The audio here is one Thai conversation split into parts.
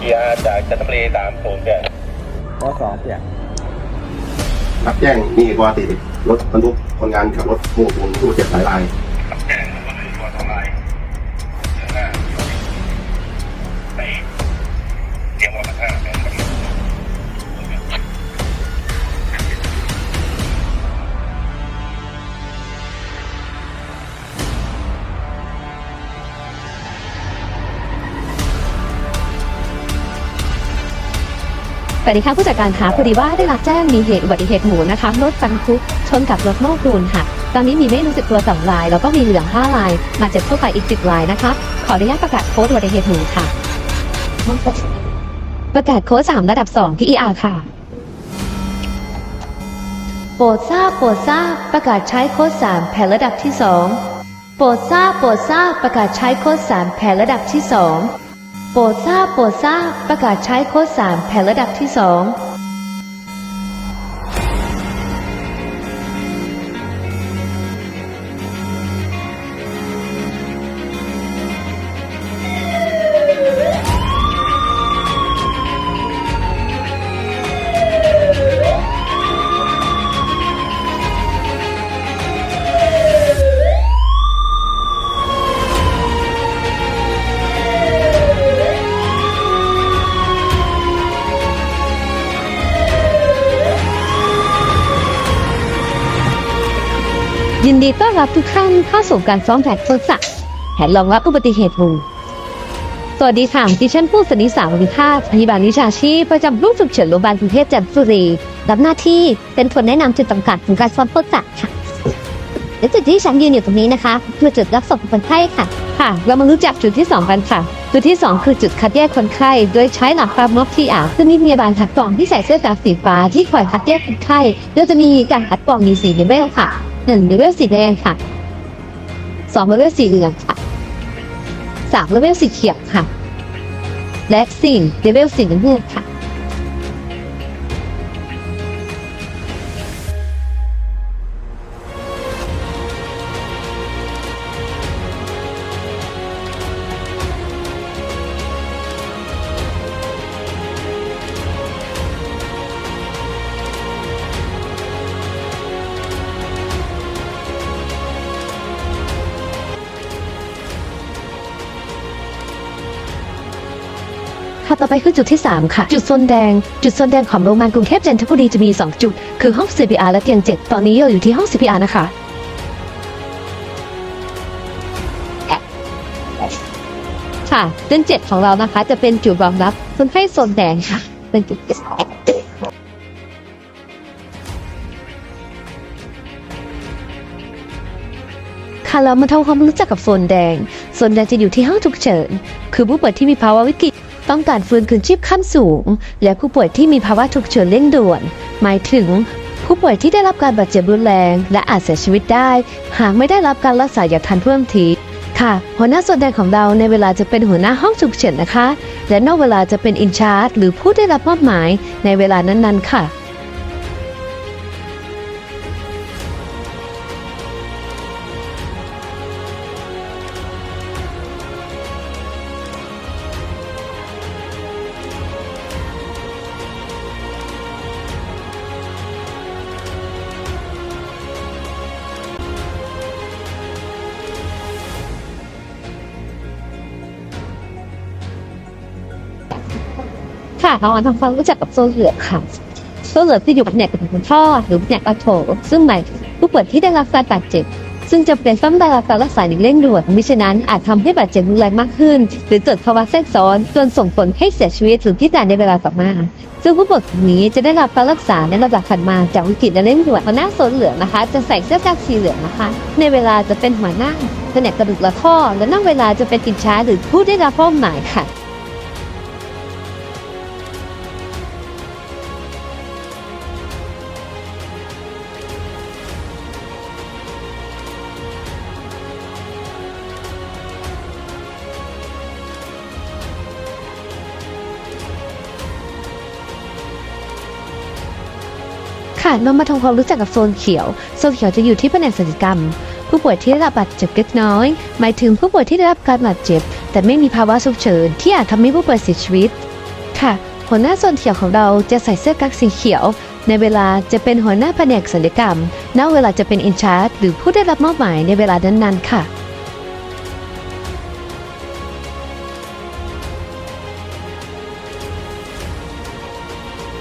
เกียร์จากจันทบุรีสามศูนย์เจ็ดข้อสองเสียงรับแจ้งมีเหตุว่าติดรถบรรทุกคนงานขับรถโม้ปูนผู้เจ็บหลายราย สวัสดีค่ะผู้จัดการคะพอดีว่าได้รับแจ้งมีเหตุอุบัติเหตุหมูนะคะรถบรรทุกชนกับรถโม้ปูนค่ะ ตอนนี้มีไม่รู้สึกตัวสองราย แล้วก็มีเหลืองห้ารายมาเจ็บทั่วไปอีกสิบรายนะคะ ขออนุญาตประกาศโค้ดอุบัติเหตุหมูค่ะ ประกาศโค้ดสามระดับสองที่ ER ค่ะ โปรดทราบโปรดทราบประกาศใช้โค้ดสามแผนระดับที่สองโปรดทราบโปรดทราบประกาศใช้โค้ดสามแผนระดับที่สอง โปรดทราบโปรดทราบประกาศใช้โค้ดสามแผนระดับที่สอง ยินดีต้อนรับทุกท่านเข้าสู่การซ้อมแผนทดสอบแผนรองรับอุบัติเหตุหมู่สวัสดีค่ะดิฉันผู้สนิสาววิภาสพยาบาลวิชาชีพประจำรูปฉุกเฉินโรงพยาบาลกรุงเทพจันทบุรีรับหน้าที่เป็นคนแนะนำจุดต่างๆของการซ้อมทดสอบค่ะและจุดที่ฉันยืนอยู่ตรงนี้นะคะคือจุดรับส่งคนไข้ค่ะ ค่ะ เรามารู้จักจุดที่สองกันค่ะจุดที่สองคือจุดคัดแยกคนไข้ โดยใช้หลักความม็อบที่อ่าซึ่งมีพยาบาลคัดกรองที่ใส่เสื้อกาสีฟ้าที่คอยคัดแยกคนไข้โดยจะมีการคัดกรองมีสี่เลเวลค่ะ หนึ่งเลเวลสีแดงค่ะสองเลเวลสีเหลืองค่ะสามเลเวลสีเขียวค่ะ และสี่เลเวลสีน้ำเงินค่ะ ค่ะต่อไปคือจุดที่ 3 ค่ะ จุดโซนแดง จุดโซนแดงของโรงพยาบาลกรุงเทพจันทบุรีจะมี 2 จุด คือห้อง CPR และเตียง 7 ตอนนี้เราอยู่ที่ห้อง CPR นะคะค่ะเตียง7ของเรานะคะ จะเป็นจุดรองรับคนไข้โซนแดงค่ะ เป็นจุดค่ะเรามาทำความรู้จักกับโซนแดง โซนแดงจะอยู่ที่ห้องฉุกเฉิน คือผู้ป่วยที่มีภาวะวิกฤต ต้องการฟื้นคืนชีพขั้นสูง และผู้ป่วยที่มีภาวะฉุกเฉินเร่งด่วน หมายถึง ผู้ป่วยที่ได้รับการบาดเจ็บรุนแรง และอาจเสียชีวิตได้ หากไม่ได้รับการรักษาอย่างทันท่วงทีค่ะ หัวหน้าส่วนแดงของเราในเวลาจะเป็นหัวหน้าห้องฉุกเฉินนะคะ และนอกเวลาจะเป็นอินชาร์จหรือผู้ได้รับมอบหมายในเวลานั้นๆ ค่ะ ค่ะเรามาทำความรู้จักกับโซเหลือค่ะ โซเหลือที่อยู่แผนกกระดูกท่อหรือแผนกกระโถซึ่งหมายผู้ป่วยที่ได้รับการบาดเจ็บ ซึ่งจำเป็นต้องได้รับการรักษาอย่างเร่งด่วนมิฉะนั้นอาจทำให้บาดเจ็บรุนแรงมากขึ้น หรือเกิดภาวะแทรกซ้อนจนส่งผลให้เสียชีวิตหรือที่ตายในเวลาต่อมา ซึ่งผู้ป่วยนี้จะได้รับการรักษาในระดับถัดมาจากวิกฤตและเร่งด่วนหัวหน้าโซนเหลืองนะคะ จะใส่เสื้อกั๊กสีเหลืองนะคะ ในเวลาจะเป็นหัวหน้าแผนกกระดูกและข้อ และนั่งเวลาจะเป็นกินช้าหรือผู้ได้รับมอบหมายค่ะ ค่ะเรามาทำความรู้จักกับโซนเขียว โซนเขียวจะอยู่ที่แผนกศัลยกรรม ผู้ป่วยที่ได้รับบาดเจ็บเล็กน้อย หมายถึงผู้ป่วยที่ได้รับการบาดเจ็บ แต่ไม่มีภาวะฉุกเฉินที่อาจทำให้ผู้ป่วยเสียชีวิต ค่ะ หัวหน้าส่วนเขียวของเราจะใส่เสื้อกั๊กสีเขียว ในเวลาจะเป็นหัวหน้าแผนกศัลยกรรม ณ เวลาจะเป็นอินชาร์ดหรือผู้ได้รับมอบหมายในเวลานั้นๆค่ะ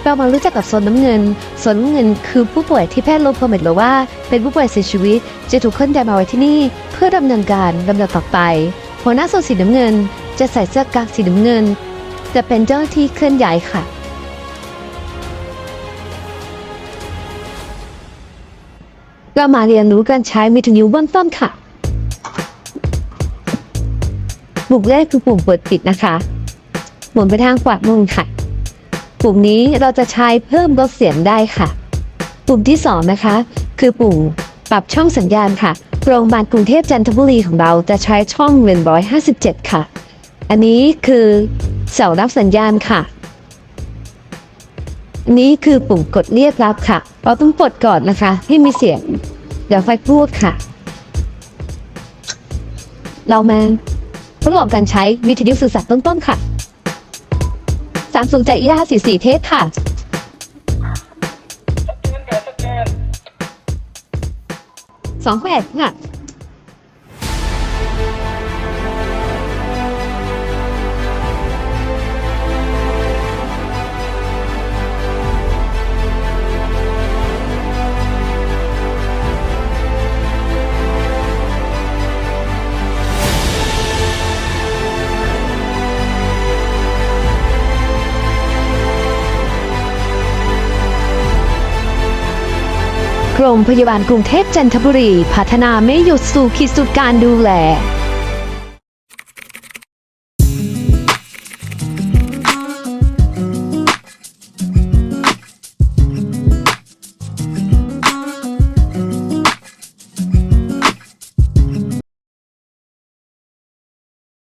เรามารู้จักกับโซนน้ำเงิน โซนน้ำเงินคือผู้ป่วยที่แพทย์ลงความเห็นแล้วว่า เป็นผู้ป่วยเสียชีวิต จะถูกเคลื่อนย้ายมาไว้ที่นี่ เพื่อดำเนินการลำดับต่อไป หัวหน้าโซนสีน้ำเงิน จะใส่เสื้อกั๊กสีน้ำเงิน จะเป็นเจ้าหน้าที่เคลื่อนย้ายค่ะเรามาเรียนรู้การใช้วิทยุเบื้องต้นค่ะปุ่มแรกคือปุ่มเปิดปิดนะคะ หมุนไปทางขวามือค่ะ ปุ่มนี้เราจะใช้เพิ่มลดเสียงได้ค่ะ ปุ่มที่สองนะคะ คือปุ่มปรับช่องสัญญาณค่ะ โรงพยาบาลกรุงเทพจันทบุรีของเราจะใช้ช่องเวนร้อยห้าสิบเจ็ดค่ะ อันนี้คือเสารับสัญญาณค่ะนนี้คือปุ่มกดเรียกรับค่ะ เราต้องกดก่อนนะคะ ให้มีเสียง เดี๋ยวไฟพูดค่ะ เรามาทดลองการใช้วิทยุสื่อสารต้นต้นๆค่ะ สามสูงใจอีห้าสีสีเทสค่ะ สองแปดค่ะ กรมพยาบาลกรุงเทพจันทบุรี พัฒนาไม่หยุดสู่ขีดสุดการดูแล